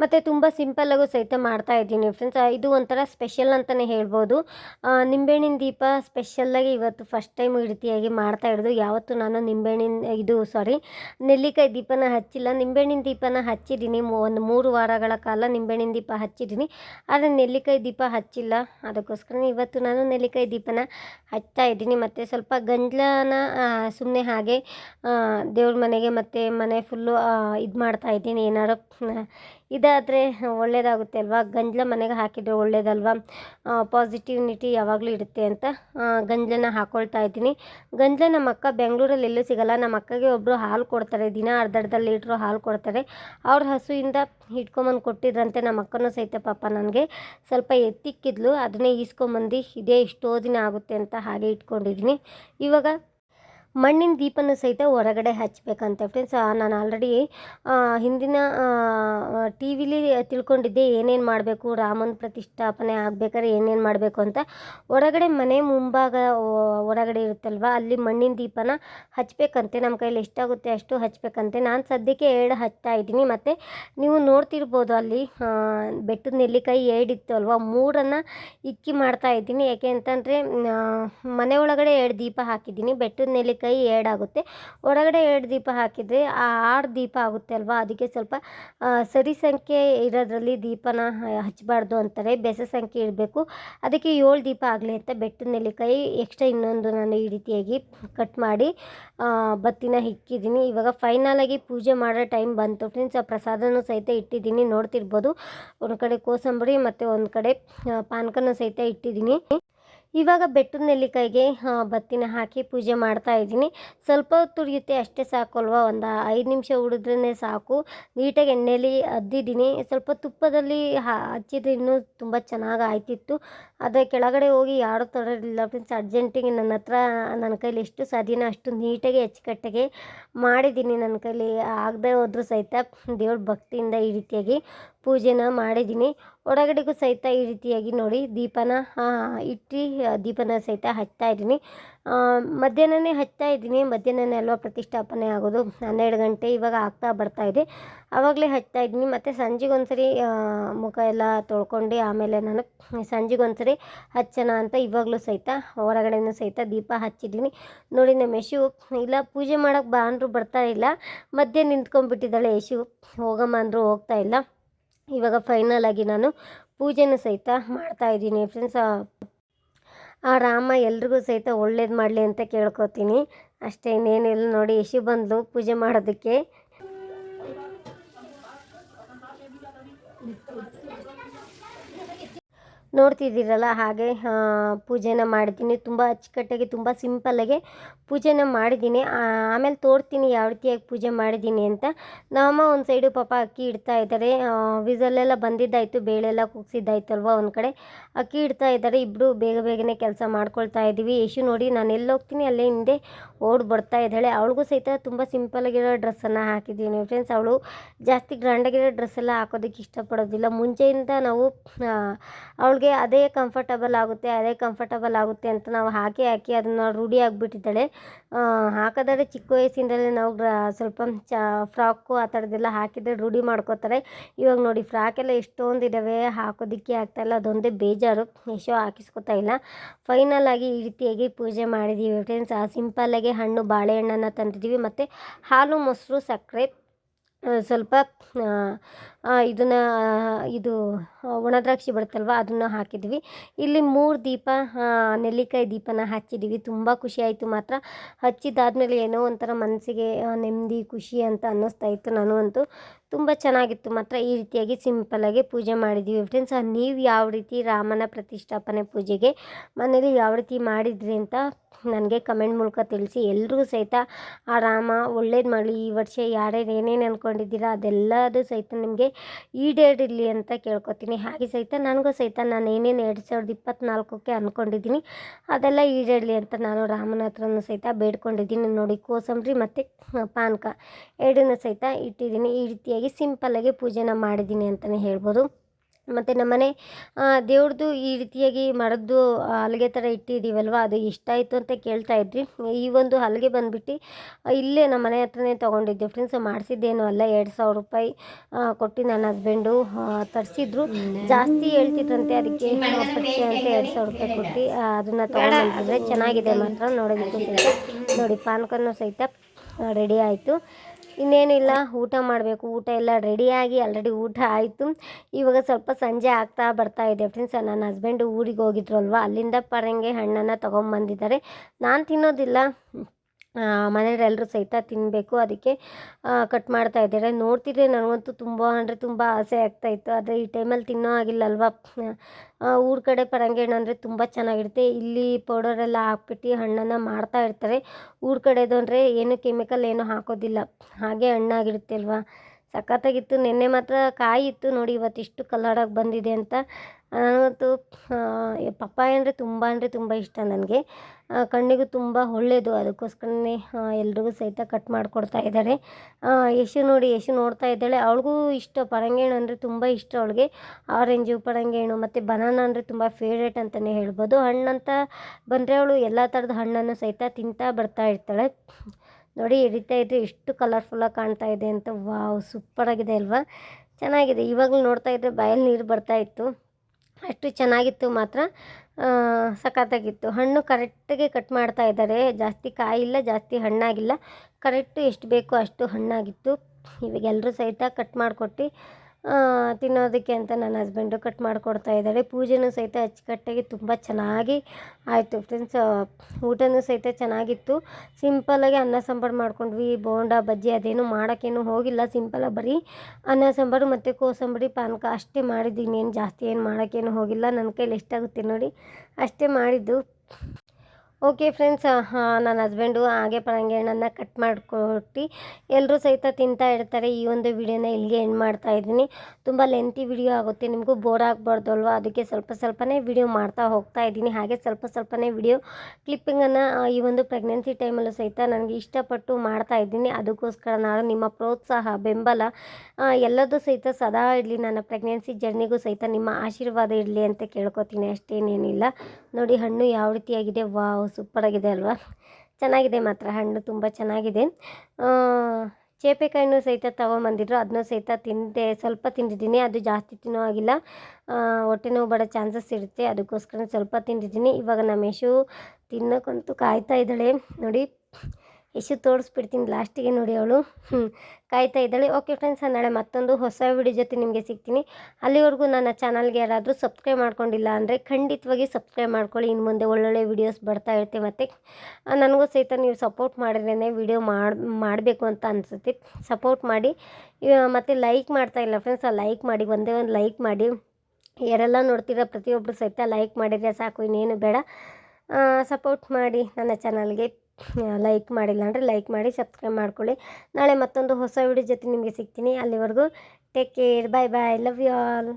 ಮತ್ತು ತುಂಬ ಸಿಂಪಲ್ಲಾಗೂ ಸಹಿತ ಮಾಡ್ತಾ ಇದ್ದೀನಿ ಫ್ರೆಂಡ್ಸ್ ಇದು ಒಂಥರ ಸ್ಪೆಷಲ್ ಅಂತಲೇ ಹೇಳ್ಬೋದು. ನಿಂಬೆಹಣ್ಣಿನ ದೀಪ ಸ್ಪೆಷಲ್ಲಾಗಿ ಇವತ್ತು ಫಸ್ಟ್ ಟೈಮ್ ಈ ರೀತಿಯಾಗಿ ಮಾಡ್ತಾ ಇರೋದು. ಯಾವತ್ತು ನಾನು ನಿಂಬೆಹಣ್ಣಿನ, ಇದು ಸಾರಿ ನೆಲ್ಲಿಕಾಯಿ ದೀಪನ ಹಚ್ಚಿಲ್ಲ. ನಿಂಬೆಹಣ್ಣಿನ ದೀಪನ ಹಚ್ಚಿದ್ದೀನಿ. ಒಂದು ಮೂರು ವಾರಗಳ ಕಾಲ ನಿಂಬೆಹಣ್ಣಿನ ದೀಪ ಹಚ್ಚಿದ್ದೀನಿ. ಆದರೆ ನೆಲ್ಲಿಕಾಯಿ ದೀಪ ಹಚ್ಚಿಲ್ಲ. ಅದಕ್ಕೋಸ್ಕರ ಇವತ್ತು ನಾನು ನೆಲ್ಲಿಕಾಯಿ ದೀಪನ ಹಚ್ತಾ ಇದ್ದೀನಿ. ಮತ್ತು ಸ್ವಲ್ಪ ಗಂಜಲನ ಸುಮ್ಮನೆ ಹಾಗೆ ದೇವ್ರ ಮನೆಗೆ ಮತ್ತು ಮನೆ ಫುಲ್ಲು ಇದು ಮಾಡ್ತಾ ಇದ್ದೀನಿ. ಏನಾರು ಇದಾದರೆ ಒಳ್ಳೆಯದಾಗುತ್ತೆ ಅಲ್ವಾ? ಗಂಜಲ ಮನೆಗೆ ಹಾಕಿದರೆ ಒಳ್ಳೇದಲ್ವಾ? ಪಾಸಿಟಿವ್ನಿಟಿ ಯಾವಾಗಲೂ ಇರುತ್ತೆ ಅಂತ ಗಂಜಲನ ಹಾಕ್ಕೊಳ್ತಾ ಇದ್ದೀನಿ. ಗಂಜಲ ನಮ್ಮ ಅಕ್ಕ ಬೆಂಗಳೂರಲ್ಲಿ ಎಲ್ಲೂ ಸಿಗಲ್ಲ. ನಮ್ಮ ಅಕ್ಕಗೆ ಒಬ್ಬರು ಹಾಲು ಕೊಡ್ತಾರೆ. ದಿನ ಅರ್ಧ ಅರ್ಧ ಲೀಟ್ರು ಹಾಲು ಕೊಡ್ತಾರೆ. ಅವ್ರ ಹಸುವಿಂದ ಇಟ್ಕೊಂಬಂದು ಕೊಟ್ಟಿದ್ರಂತೆ ನಮ್ಮ ಅಕ್ಕನೂ ಸಹಿತ ಪಾಪ ನನಗೆ. ಸ್ವಲ್ಪ ಎತ್ತಿಕ್ಕಿದ್ಲು. ಅದನ್ನೇ ಈಸ್ಕೊಂಬಂದು, ಇದೇ ಇಷ್ಟೋ ದಿನ ಆಗುತ್ತೆ ಅಂತ ಹಾಗೆ ಇಟ್ಕೊಂಡಿದ್ದೀನಿ. ಇವಾಗ ಮಣ್ಣಿನ ದೀಪನ ಸಹಿತ ಹೊರಗಡೆ ಹಚ್ಚಬೇಕಂತೆ ಫ್ರೆಂಡ್ಸ್ ನಾನು ಆಲ್ರೆಡಿ ಹಿಂದಿನ ಟಿ ವಿಲಿ ತಿಳ್ಕೊಂಡಿದ್ದೆ ಏನೇನು ಮಾಡಬೇಕು, ರಾಮನ ಪ್ರತಿಷ್ಠಾಪನೆ ಆಗಬೇಕಾದ್ರೆ ಏನೇನು ಮಾಡಬೇಕು ಅಂತ. ಹೊರಗಡೆ ಮನೆ ಮುಂಭಾಗ ಹೊರಗಡೆ ಇರುತ್ತಲ್ವ, ಅಲ್ಲಿ ಮಣ್ಣಿನ ದೀಪನ ಹಚ್ಚಬೇಕಂತೆ ನಮ್ಮ ಕೈಯಲ್ಲಿ ಎಷ್ಟಾಗುತ್ತೆ ಅಷ್ಟು ಹಚ್ಚಬೇಕಂತೆ ನಾನು ಸದ್ಯಕ್ಕೆ ಎರಡು ಹಚ್ತಾ ಇದ್ದೀನಿ. ಮತ್ತು ನೀವು ನೋಡ್ತಿರ್ಬೋದು ಅಲ್ಲಿ ಬೆಟ್ಟದ ನೆಲ್ಲಿಕಾಯಿ ಇತ್ತು ಅಲ್ವಾ ಮೂರನ್ನು ಇಕ್ಕಿ ಮಾಡ್ತಾ ಇದ್ದೀನಿ. ಯಾಕೆ ಅಂತಂದರೆ ಮನೆ ಒಳಗಡೆ ಎರಡು ದೀಪ ಹಾಕಿದ್ದೀನಿ. ಬೆಟ್ಟದ ನೆಲ್ಲಿಕಾಯಿ ಎರಡು ಆಗುತ್ತೆ ಹೊರಗಡೆ ಎರಡು ದೀಪ ಹಾಕಿದರೆ ಆ ಆರು ದೀಪ ಆಗುತ್ತೆ ಅಲ್ವಾ? ಅದಕ್ಕೆ ಸ್ವಲ್ಪ ಸರಿ ಸಂಖ್ಯೆ ಇರೋದ್ರಲ್ಲಿ ದೀಪನ ಹಚ್ಚಬಾರ್ದು ಅಂತಾರೆ. ಬೆಸ ಸಂಖ್ಯೆ ಇರಬೇಕು. ಅದಕ್ಕೆ ಏಳು ದೀಪ ಆಗಲಿ ಅಂತ ಬೆಟ್ಟದ ನೆಲ್ಲಿಕಾಯಿ ಎಕ್ಸ್ಟ್ರಾ ಇನ್ನೊಂದು ನಾನು ಈ ರೀತಿಯಾಗಿ ಕಟ್ ಮಾಡಿ ಬತ್ತಿನ ಇಕ್ಕಿದ್ದೀನಿ. ಇವಾಗ ಫೈನಲಾಗಿ ಪೂಜೆ ಮಾಡೋ ಟೈಮ್ ಬಂತು. ಫ್ರೆಂಡ್ಸ್ ಆ, ಪ್ರಸಾದನೂ ಸಹಿತ ಇಟ್ಟಿದ್ದೀನಿ. ನೋಡ್ತಿರ್ಬೋದು. ಒಂದು ಕಡೆ ಕೋಸಂಬರಿ ಮತ್ತು ಒಂದು ಕಡೆ ಪಾನಕನೂ ಸಹಿತ ಇಟ್ಟಿದ್ದೀನಿ. ಇವಾಗ ಬೆಟ್ಟದ ನೆಲ್ಲಿಕಾಯಿಗೆ ಬತ್ತಿನ ಹಾಕಿ ಪೂಜೆ ಮಾಡ್ತಾ ಇದ್ದೀನಿ. ಸ್ವಲ್ಪ ತುಡಿಯುತ್ತೆ ಅಷ್ಟೇ ಸಾಕು ಅಲ್ವಾ? ಒಂದು ಐದು ನಿಮಿಷ ಉಡಿದ್ರೇ ಸಾಕು. ನೀಟಾಗಿ ಎಣ್ಣೆಲಿ ಅದ್ದಿದ್ದೀನಿ. ಸ್ವಲ್ಪ ತುಪ್ಪದಲ್ಲಿ ಹಚ್ಚಿದ್ರೆ ಇನ್ನೂ ತುಂಬ ಚೆನ್ನಾಗಿ ಆಯ್ತಿತ್ತು. ಆದರೆ ಕೆಳಗಡೆ ಹೋಗಿ ಯಾರೂ ತೊಡೋದಿಲ್ಲ ಫ್ರೆಂಡ್ಸ್ ಅರ್ಜೆಂಟಿಗೆ ನನ್ನ ಹತ್ರ, ನನ್ನ ಕೈಲಿ ಎಷ್ಟು ಸಾಧ್ಯನೋ ಅಷ್ಟು ನೀಟಾಗಿ, ಅಚ್ಚುಕಟ್ಟಾಗಿ ಮಾಡಿದ್ದೀನಿ ನನ್ನ ಕೈಲಿ. ಆಗದೆ ಹೋದ್ರೂ ಸಹಿತ ದೇವ್ರ ಭಕ್ತಿಯಿಂದ ಈ ರೀತಿಯಾಗಿ ಪೂಜೆನ ಮಾಡಿದ್ದೀನಿ. ಹೊರಗಡೆಗೂ ಸಹಿತ ಈ ರೀತಿಯಾಗಿ ನೋಡಿ ದೀಪನ ಇಟ್ಟು ದೀಪನ ಸಹಿತ ಹಚ್ತಾ ಇದ್ದೀನಿ. ಮಧ್ಯಾಹ್ನನೇ ಹಚ್ತಾ ಇದ್ದೀನಿ. ಮಧ್ಯಾಹ್ನನೇ ಅಲ್ವಾ ಪ್ರತಿಷ್ಠಾಪನೆ ಆಗೋದು. ಹನ್ನೆರಡು ಗಂಟೆ ಇವಾಗ ಆಗ್ತಾ ಬರ್ತಾ ಇದೆ. ಆವಾಗಲೇ ಹಚ್ತಾ ಇದ್ದೀನಿ. ಮತ್ತು ಸಂಜೆಗೊಂದ್ಸರಿ ಮುಖ ಎಲ್ಲ ತೊಳ್ಕೊಂಡು ಆಮೇಲೆ ನಾನು ಸಂಜೆಗೊಂದ್ಸರಿ ಹಚ್ಚೋಣ ಅಂತ ಇವಾಗಲೂ ಸಹಿತ, ಹೊರಗಡೆನೂ ಸಹಿತ ದೀಪ ಹಚ್ಚಿದ್ದೀನಿ. ನೋಡಿ, ನಮ್ಮ ಯಶು, ಇಲ್ಲ, ಪೂಜೆ ಮಾಡೋಕ್ಕೆ ಬಾ ಅಂದರೂ ಬರ್ತಾ ಇಲ್ಲ. ಮಧ್ಯೆ ನಿಂತ್ಕೊಂಡ್ಬಿಟ್ಟಿದ್ದಾಳೆ ಯಶು. ಹೋಗಮ್ಮ ಅಂದರೂ ಹೋಗ್ತಾ ಇಲ್ಲ. ಇವಾಗ ಫೈನಲ್ ಆಗಿ ನಾನು ಪೂಜೆನೂ ಸಹಿತ ಮಾಡ್ತಾ ಇದ್ದೀನಿ ಫ್ರೆಂಡ್ಸ್ ಆ ರಾಮ ಎಲ್ರಿಗೂ ಸಹಿತ ಒಳ್ಳೇದು ಮಾಡಲಿ ಅಂತ ಕೇಳ್ಕೊತೀನಿ. ಅಷ್ಟೇ ಇನ್ನೇನಿಲ್ಲ ನೋಡಿ, ಯಶು ಬಂದಳು ಪೂಜೆ ಮಾಡೋದಕ್ಕೆ. ನೋಡ್ತಿದ್ದೀರಲ್ಲ ಹಾಗೆ ಪೂಜೆನ ಮಾಡಿದ್ದೀನಿ ತುಂಬ ಅಚ್ಚುಕಟ್ಟಾಗಿ, ತುಂಬ ಸಿಂಪಲ್ಲಾಗಿ ಪೂಜೆನ ಮಾಡಿದ್ದೀನಿ. ಆಮೇಲೆ ತೋರ್ತೀನಿ ಯಾವ ರೀತಿಯಾಗಿ ಪೂಜೆ ಮಾಡಿದ್ದೀನಿ ಅಂತ. ನಮ್ಮಮ್ಮ ಒಂದು ಸೈಡು ಪಾಪ ಅಕ್ಕಿ ಇಡ್ತಾ ಇದ್ದಾರೆ. ವಿಸಲ್ಲೆಲ್ಲ ಬಂದಿದ್ದಾಯಿತು, ಬೇಳೆಲ್ಲ ಕುಗ್ಸಿದ್ದಾಯ್ತಲ್ವ ಒಂದು ಕಡೆ. ಅಕ್ಕಿ ಇಡ್ತಾ ಇದ್ದಾರೆ. ಇಬ್ಬರು ಬೇಗ ಬೇಗನೆ ಕೆಲಸ ಮಾಡ್ಕೊಳ್ತಾ ಇದ್ದೀವಿ. ಯಶು ನೋಡಿ, ನಾನು ಎಲ್ಲಿ ಹೋಗ್ತೀನಿ? ಅಲ್ಲೇ ಹಿಂದೆ ಓಡಿ ಬರ್ತಾ ಇದ್ದಾಳೆ. ಅವಳಿಗೂ ಸಹಿತ ತುಂಬ ಸಿಂಪಲ್ಲಾಗಿರೋ ಡ್ರೆಸ್ಸನ್ನು ಹಾಕಿದ್ದೀನಿ ಫ್ರೆಂಡ್ಸ್ ಅವಳು ಜಾಸ್ತಿ ಗ್ರ್ಯಾಂಡಾಗಿರೋ ಡ್ರೆಸ್ಸೆಲ್ಲ ಹಾಕೋದಕ್ಕೆ ಇಷ್ಟಪಡೋದಿಲ್ಲ. ಮುಂಚೆಯಿಂದ ನಾವು ಅವಳಿಗೆ ಅದೇ ಕಂಫರ್ಟಬಲ್ ಆಗುತ್ತೆ, ಅದೇ ಕಂಫರ್ಟಬಲ್ ಆಗುತ್ತೆ ಅಂತ ನಾವು ಹಾಕಿ ಹಾಕಿ ಅದನ್ನು ರೂಢಿ ಆಗಿಬಿಟ್ಟಿದ್ದಾಳೆ. ಹಾಕೋದಾದ್ರೆ ಚಿಕ್ಕ ವಯಸ್ಸಿಂದಲೇ ನಾವು ಸ್ವಲ್ಪ ಚ ಫ್ರಾಕು ಆ ಥರದ್ದೆಲ್ಲ ಹಾಕಿದರೆ ರೂಢಿ ಮಾಡ್ಕೋತಾರೆ. ಇವಾಗ ನೋಡಿ ಫ್ರಾಕೆಲ್ಲ ಎಷ್ಟೊಂದು ಇದ್ದಾವೆ ಹಾಕೋದಕ್ಕೆ ಆಗ್ತಾಯಿಲ್ಲ ಅದೊಂದೇ ಬೇಜಾರು. ಎಷ್ಟೋ ಹಾಕಿಸ್ಕೊತಾ ಇಲ್ಲ. ಫೈನಲ್ ಆಗಿ ಈ ರೀತಿಯಾಗಿ ಪೂಜೆ ಮಾಡಿದ್ದೀವಿ ಫ್ರೆಂಡ್ಸ್ ಆ ಸಿಂಪಲ್ಲಾಗಿ ಹಣ್ಣು, ಬಾಳೆಹಣ್ಣನ್ನು ತಂದಿದ್ದೀವಿ ಮತ್ತು ಹಾಲು, ಮೊಸರು, ಸಕ್ಕರೆ ಸ್ವಲ್ಪ ಇದನ್ನು ಇದು ಒಣ ದ್ರಾಕ್ಷಿ ಬರುತ್ತಲ್ವ, ಅದನ್ನು ಹಾಕಿದ್ವಿ. ಇಲ್ಲಿ ಮೂರು ದೀಪ ನೆಲ್ಲಿಕಾಯಿ ದೀಪನ ಹಚ್ಚಿದ್ವಿ. ತುಂಬ ಖುಷಿ ಆಯಿತು ಮಾತ್ರ. ಹಚ್ಚಿದಾದ್ಮೇಲೆ ಏನೋ ಒಂಥರ ಮನಸ್ಸಿಗೆ ನೆಮ್ಮದಿ, ಖುಷಿ ಅಂತ ಅನ್ನಿಸ್ತಾ ಇತ್ತು ನಾನು ಅಂತೂ. ತುಂಬ ಚೆನ್ನಾಗಿತ್ತು ಮಾತ್ರ. ಈ ರೀತಿಯಾಗಿ ಸಿಂಪಲ್ಲಾಗಿ ಪೂಜೆ ಮಾಡಿದ್ವಿ ಫ್ರೆಂಡ್ಸ್ ನೀವು ಯಾವ ರೀತಿ ರಾಮನ ಪ್ರತಿಷ್ಠಾಪನೆ ಪೂಜೆಗೆ ಮನೇಲಿ ಯಾವ ರೀತಿ ಮಾಡಿದ್ರಿ ಅಂತ ನನಗೆ ಕಮೆಂಟ್ ಮೂಲಕ ತಿಳಿಸಿ. ಎಲ್ರಿಗೂ ಸಹಿತ ಆ ರಾಮ ಒಳ್ಳೇದು ಮಾಡಲಿ. ಈ ವರ್ಷ ಯಾರ್ಯಾರು ಏನೇನು ಅಂದ್ಕೊಂಡಿದ್ದೀರಾ ಅದೆಲ್ಲದೂ ಸಹಿತ ನಿಮಗೆ ಈಡೇರಿರಲಿ ಅಂತ ಕೇಳ್ಕೊತೀನಿ. ಹಾಗೆ ಸಹಿತ ನನಗೂ ಸಹಿತ ನಾನು ಏನೇನು ಎರಡು ಸಾವಿರದ ಇಪ್ಪತ್ತ್ನಾಲ್ಕಕ್ಕೆ ಅಂದ್ಕೊಂಡಿದ್ದೀನಿ, ಅದೆಲ್ಲ ಈಡೇರಲಿ ಅಂತ ನಾನು ರಾಮನ ಸಹಿತ ಬೇಡ್ಕೊಂಡಿದ್ದೀನಿ. ನೋಡಿ, ಕೋಸಂಬರಿ ಮತ್ತು ಪಾನಕ ಎರಡನ್ನೂ ಸಹಿತ ಇಟ್ಟಿದ್ದೀನಿ. ಈ ರೀತಿಯಾಗಿ ಸಿಂಪಲ್ಲಾಗಿ ಪೂಜೆನ ಮಾಡಿದ್ದೀನಿ ಅಂತಲೇ ಹೇಳ್ಬೋದು. ಮತ್ತು ನಮ್ಮನೆ ದೇವ್ರದ್ದು ಈ ರೀತಿಯಾಗಿ ಮರದ್ದು ಹಲಗೆ ಥರ ಇಟ್ಟಿದ್ದೀವಲ್ವ ಅದು ಇಷ್ಟ ಆಯಿತು ಅಂತ ಕೇಳ್ತಾ ಇದ್ರಿ ಈ ಒಂದು ಹಲಗೆ ಬಂದುಬಿಟ್ಟು ಇಲ್ಲೇ ನಮ್ಮ ಮನೆ ಹತ್ರನೇ ತೊಗೊಂಡಿದ್ದೆ. ಫ್ರೆಂಡ್ಸ್ ಮಾಡಿಸಿದ್ದೇನು ಅಲ್ಲ. ಎರಡು ಸಾವಿರ ರೂಪಾಯಿ ಕೊಟ್ಟು ನನ್ನ ಹಸ್ಬೆಂಡು ತರಿಸಿದ್ರು. ಜಾಸ್ತಿ ಹೇಳ್ತಿದ್ರಂತೆ ಅದಕ್ಕೆ ಪಕ್ಷಿ ಅಂತ ಎರಡು ಸಾವಿರ ರೂಪಾಯಿ ಕೊಟ್ಟು ಅದನ್ನು ತೊಗೊಂಡ್ಬಂದಿದ್ರೆ ಚೆನ್ನಾಗಿದೆ ಮಾತ್ರ. ನೋಡೋದಕ್ಕೆ ನೋಡಿ, ಪಾನಕನೂ ಸಹಿತ ರೆಡಿ ಆಯಿತು. ಇನ್ನೇನಿಲ್ಲ, ಊಟ ಮಾಡಬೇಕು. ಊಟ ಎಲ್ಲ ರೆಡಿಯಾಗಿ ಆಲ್ರೆಡಿ ಊಟ ಆಯಿತು. ಇವಾಗ ಸ್ವಲ್ಪ ಸಂಜೆ ಆಗ್ತಾ ಬರ್ತಾ ಇದೆ. ಫ್ರೆಂಡ್ಸ್ ನನ್ನ ಹಸ್ಬೆಂಡು ಊರಿಗೆ ಹೋಗಿದ್ರು ಅಲ್ವಾ? ಅಲ್ಲಿಂದ ಪರಂಗೆ ಹಣ್ಣನ್ನು ತೊಗೊಂಬಂದಿದ್ದಾರೆ. ನಾನು ತಿನ್ನೋದಿಲ್ಲ. ಮನೆಯವರೆಲ್ಲರೂ ಸಹಿತ ತಿನ್ನಬೇಕು ಅದಕ್ಕೆ ಕಟ್ ಮಾಡ್ತಾ ಇದ್ದಾರೆ ನೋಡ್ತಿದ್ರೆ ನನಗಂತೂ ತುಂಬ ಅಂದರೆ ತುಂಬ ಆಸೆ ಆಗ್ತಾ ಇತ್ತು. ಆದರೆ ಈ ಟೈಮಲ್ಲಿ ತಿನ್ನೋ ಆಗಿಲ್ಲ ಅಲ್ವಾ ಆ, ಊರ ಕಡೆ ಪರಂಗಿ ಹಣ್ಣು ಅಂದರೆ ತುಂಬ ಚೆನ್ನಾಗಿರುತ್ತೆ. ಇಲ್ಲಿ ಪೌಡರೆಲ್ಲ ಹಾಕ್ಬಿಟ್ಟು ಹಣ್ಣನ್ನು ಮಾಡ್ತಾ ಇರ್ತಾರೆ. ಊರ ಕಡೆದು ಅಂದರೆ ಏನು ಕೆಮಿಕಲ್ ಏನು ಹಾಕೋದಿಲ್ಲ. ಹಾಗೆ ಹಣ್ಣಾಗಿರುತ್ತೆ ಅಲ್ವಾ? ಸಖತ್ತಾಗಿತ್ತು. ನಿನ್ನೆ ಮಾತ್ರ ಕಾಯಿ ಇತ್ತು ನೋಡಿ ಇವತ್ತಿಷ್ಟು ಕಲರಾಗಿ ಬಂದಿದೆ ಅಂತ. ನನಗಂತೂ ಪಪ್ಪಾಯ ಅಂದರೆ ತುಂಬ ಅಂದರೆ ತುಂಬ ಇಷ್ಟ ನನಗೆ. ಕಣ್ಣಿಗೂ ತುಂಬ ಒಳ್ಳೆಯದು ಅದಕ್ಕೋಸ್ಕರನೇ ಎಲ್ರಿಗೂ ಸಹಿತ ಕಟ್ ಮಾಡಿಕೊಡ್ತಾ ಇದ್ದಾರೆ ಯಶು ನೋಡಿ, ಯಶು ನೋಡ್ತಾ ಇದ್ದಾಳೆ. ಅವಳಿಗೂ ಇಷ್ಟ. ಪರಂಗಿ ಹಣ್ಣು ಅಂದರೆ ತುಂಬ ಇಷ್ಟ ಅವಳಿಗೆ. ಆರೆಂಜು ಪರಂಗಿ ಹಣ್ಣು ಮತ್ತು ಬನಾನ ಅಂದರೆ ತುಂಬ ಫೇವ್ರೇಟ್ ಅಂತಲೇ ಹೇಳ್ಬೋದು. ಹಣ್ಣಂತ ಬಂದರೆ ಅವಳು ಎಲ್ಲ ಥರದ ಹಣ್ಣನ್ನು ಸಹಿತ ತಿಂತಾ ಬರ್ತಾ ಇರ್ತಾಳೆ. ನೋಡಿ, ಹಿಡಿತಾ ಇದ್ದರೆ ಎಷ್ಟು ಕಲರ್ಫುಲ್ಲಾಗಿ ಕಾಣ್ತಾ ಇದೆ ಅಂತ. ವಾವ್ ಸೂಪರಾಗಿದೆ ಅಲ್ವಾ? ಚೆನ್ನಾಗಿದೆ. ಇವಾಗಲೂ ನೋಡ್ತಾ ಇದ್ದರೆ ಬಾಯಲ್ಲಿ ನೀರು ಬರ್ತಾ ಇತ್ತು. ಅಷ್ಟು ಚೆನ್ನಾಗಿತ್ತು ಮಾತ್ರ. ಸಖತ್ತಾಗಿತ್ತು. ಹಣ್ಣು ಕರೆಕ್ಟಾಗಿ ಕಟ್ ಮಾಡ್ತಾ ಇದ್ದಾರೆ. ಜಾಸ್ತಿ ಕಾಯಿಲ್ಲ, ಜಾಸ್ತಿ ಹಣ್ಣಾಗಿಲ್ಲ. ಕರೆಕ್ಟು ಎಷ್ಟು ಬೇಕೋ ಅಷ್ಟು ಹಣ್ಣಾಗಿತ್ತು. ಇವಾಗ ಎಲ್ಲರೂ ಸಹಿತ ಕಟ್ ಮಾಡಿಕೊಟ್ಟು ತಿನ್ನೋದಕ್ಕೆ ಅಂತ ನನ್ನ ಹಸ್ಬೆಂಡು ಕಟ್ ಮಾಡಿಕೊಡ್ತಾ ಇದ್ದಾರೆ ಪೂಜೆನೂ ಸಹಿತ ಅಚ್ಚುಕಟ್ಟಾಗಿ ತುಂಬ ಚೆನ್ನಾಗಿ ಆಯಿತು ಫ್ರೆಂಡ್ಸ್ ಊಟನೂ ಸಹಿತ ಚೆನ್ನಾಗಿತ್ತು. ಸಿಂಪಲ್ಲಾಗಿ ಅನ್ನ ಸಾಂಬಾರು ಮಾಡ್ಕೊಂಡ್ವಿ. ಬೋಂಡ, ಬಜ್ಜಿ ಅದೇನು ಮಾಡೋಕ್ಕೇನು ಹೋಗಿಲ್ಲ. ಸಿಂಪಲಾಗಿ ಬರೀ ಅನ್ನ ಸಾಂಬಾರು ಮತ್ತು ಕೋಸಂಬರಿ, ಪಾನಕ ಅಷ್ಟೇ ಮಾಡಿದ್ದೀನಿ ಏನು ಜಾಸ್ತಿ ಏನು ಮಾಡೋಕ್ಕೇನು ಹೋಗಿಲ್ಲ. ನನ್ನ ಕೈಲಿ ಎಷ್ಟಾಗುತ್ತೆ ನೋಡಿ, ಅಷ್ಟೇ ಮಾಡಿದ್ದು. ಓಕೆ ಫ್ರೆಂಡ್ಸ್ ನನ್ನ ಹಸ್ಬೆಂಡು ಹಾಗೆ ಪರಂಗಿ ಹಣ್ಣನ್ನು ಕಟ್ ಮಾಡಿಕೊಟ್ಟು ಎಲ್ಲರೂ ಸಹಿತ ತಿಂತಾ ಇರ್ತಾರೆ. ಈ ಒಂದು ವಿಡಿಯೋನ ಇಲ್ಲಿಗೆ ಎಂಡ್ ಮಾಡ್ತಾ ಇದ್ದೀನಿ. ತುಂಬ ಲೆಂತಿ ವಿಡಿಯೋ ಆಗುತ್ತೆ. ನಿಮಗೂ ಬೋರ್ ಆಗಬಾರ್ದು ಅಲ್ವಾ ಅದಕ್ಕೆ ಸ್ವಲ್ಪ ಸ್ವಲ್ಪನೇ ವಿಡಿಯೋ ಮಾಡ್ತಾ ಹೋಗ್ತಾ ಇದ್ದೀನಿ. ಹಾಗೆ ಸ್ವಲ್ಪ ಸ್ವಲ್ಪನೇ ವಿಡಿಯೋ ಕ್ಲಿಪ್ಪಿಂಗನ್ನು ಈ ಒಂದು ಪ್ರೆಗ್ನೆನ್ಸಿ ಟೈಮಲ್ಲೂ ಸಹಿತ ನನಗೆ ಇಷ್ಟಪಟ್ಟು ಮಾಡ್ತಾ ಇದ್ದೀನಿ. ಅದಕ್ಕೋಸ್ಕರ ನಾನು ನಿಮ್ಮ ಪ್ರೋತ್ಸಾಹ, ಬೆಂಬಲ ಎಲ್ಲದೂ ಸಹಿತ ಸದಾ ಇರಲಿ. ನನ್ನ ಪ್ರೆಗ್ನೆನ್ಸಿ ಜರ್ನಿಗೂ ಸಹಿತ ನಿಮ್ಮ ಆಶೀರ್ವಾದ ಇರಲಿ ಅಂತ ಕೇಳ್ಕೊತೀನಿ. ಅಷ್ಟೇನೇನಿಲ್ಲ. ನೋಡಿ ಹಣ್ಣು ಯಾವ ರೀತಿಯಾಗಿದೆ? ವಾವ್ ಸೂಪರಾಗಿದೆ ಅಲ್ವಾ? ಚೆನ್ನಾಗಿದೆ ಮಾತ್ರ, ಹಣ್ಣು ತುಂಬ ಚೆನ್ನಾಗಿದೆ. ಚೇಪೆಕಾಯಿನೂ ಸಹಿತ ತಗೊಂಬಂದಿದ್ರು. ಅದನ್ನೂ ಸಹಿತ ತಿಂದೆ, ಸ್ವಲ್ಪ ತಿಂದಿದ್ದೀನಿ. ಅದು ಜಾಸ್ತಿ ತಿನ್ನೋ ಆಗಿಲ್ಲ ಹೊಟ್ಟೆ ನೋವು ಬಡ ಚಾನ್ಸಸ್ ಇರುತ್ತೆ. ಅದಕ್ಕೋಸ್ಕರ ಸ್ವಲ್ಪ ತಿಂದಿದ್ದೀನಿ. ಇವಾಗ ನಮ್ಮ ಯಶು ತಿನ್ನೋಕ್ಕಂತೂ ಕಾಯ್ತಾ ಇದ್ದಾಳೆ. ನೋಡಿ ಯಶು ತೋರಿಸ್ಬಿಡ್ತೀನಿ ಲಾಸ್ಟಿಗೆ ನೋಡಿ ಅವಳು. ಹ್ಞೂ ಕಾಯ್ತಾ ಇದ್ದಾಳೆ. ಓಕೆ ಫ್ರೆಂಡ್ಸ್ ನಾಳೆ ಮತ್ತೊಂದು ಹೊಸ ವಿಡಿಯೋ ಜೊತೆ ನಿಮಗೆ ಸಿಗ್ತೀನಿ. ಅಲ್ಲಿವರೆಗೂ ನನ್ನ ಚಾನಲ್ಗೆ ಯಾರಾದರೂ ಸಬ್ಸ್ಕ್ರೈಬ್ ಮಾಡ್ಕೊಂಡಿಲ್ಲ ಅಂದರೆ ಖಂಡಿತವಾಗಿ ಸಬ್ಸ್ಕ್ರೈಬ್ ಮಾಡ್ಕೊಳ್ಳಿ. ಇನ್ನು ಮುಂದೆ ಒಳ್ಳೊಳ್ಳೆ ವೀಡಿಯೋಸ್ ಬರ್ತಾ ಇರುತ್ತೆ ಮತ್ತು. ನನಗೂ ಸಹಿತ ನೀವು ಸಪೋರ್ಟ್ ಮಾಡಿದ್ರೇ ವಿಡಿಯೋ ಮಾಡಿ, ಮಾಡಬೇಕು ಅಂತ ಅನಿಸುತ್ತೆ. ಸಪೋರ್ಟ್ ಮಾಡಿ. ಮತ್ತು ಲೈಕ್ ಮಾಡ್ತಾ ಇಲ್ಲ ಫ್ರೆಂಡ್ಸ್, ಆ ಲೈಕ್ ಮಾಡಿ, ಒಂದೇ ಒಂದು ಲೈಕ್ ಮಾಡಿ. ಯಾರೆಲ್ಲ ನೋಡ್ತೀರ ಪ್ರತಿಯೊಬ್ಬರು ಸಹಿತ ಲೈಕ್ ಮಾಡಿದರೆ ಸಾಕು, ಇನ್ನೇನು ಬೇಡ. ಸಪೋರ್ಟ್ ಮಾಡಿ ನನ್ನ ಚಾನಲ್ಗೆ. ಲೈಕ್ ಮಾಡಿಲ್ಲ ಅಂದರೆ ಲೈಕ್ ಮಾಡಿ ಸಬ್ಸ್ಕ್ರೈಬ್ ಮಾಡ್ಕೊಳ್ಳಿ. ನಾಳೆ ಮತ್ತೊಂದು ಹೊಸ ವಿಡಿಯೋ ಜೊತೆ ನಿಮಗೆ ಸಿಗ್ತೀನಿ. ಅಲ್ಲಿವರೆಗೂ take care bye bye love you all